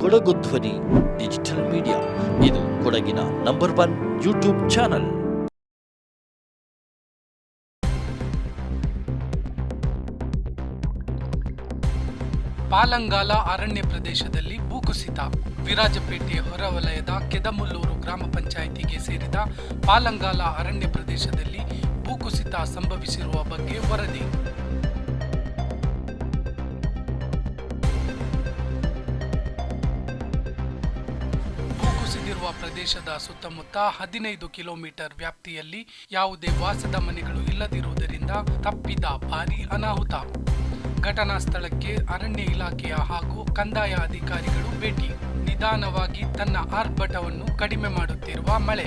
ಕೊಡಗು ಧ್ವನಿ, digital media. ಇದು ಕೊಡಗಿನ number one YouTube channel. Palangala ಅರಣ್ಯ ಪ್ರದೇಶದಲ್ಲಿ ಭೂಕುಸಿತ. ವಿರಾಜಪೇಟೆ ಹೊರವಲಯದ ಕೆದಮುಲ್ಲೂರು ಗ್ರಾಮ ಪಂಚಾಯಿತಿಗೆ ಸೇರಿದ ಪಾಲಂಗಾಲ ಅರಣ್ಯ ಪ್ರದೇಶದಲ್ಲಿ ಭೂಕುಸಿತ ಸಂಭವಿಸಿರುವ ಬಗ್ಗೆ ವರದಿ. ಭೂಕುಸಿದಿರುವ ಪ್ರದೇಶದ ಸುತ್ತಮುತ್ತ ಹದಿನೈದು ಕಿಲೋಮೀಟರ್ ವ್ಯಾಪ್ತಿಯಲ್ಲಿ ಯಾವುದೇ ವಾಸದ ಮನೆಗಳು ಇಲ್ಲದಿರುವುದರಿಂದ ತಪ್ಪಿದ ಭಾರಿ ಅನಾಹುತ. ಘಟನಾ ಸ್ಥಳಕ್ಕೆ ಅರಣ್ಯ ಇಲಾಖೆಯ ಹಾಗೂ ಕಂದಾಯ ಅಧಿಕಾರಿಗಳು ಭೇಟಿ. ನಿಧಾನವಾಗಿ ತನ್ನ ಆರ್ಭಟವನ್ನು ಕಡಿಮೆ ಮಾಡುತ್ತಿರುವ ಮಳೆ.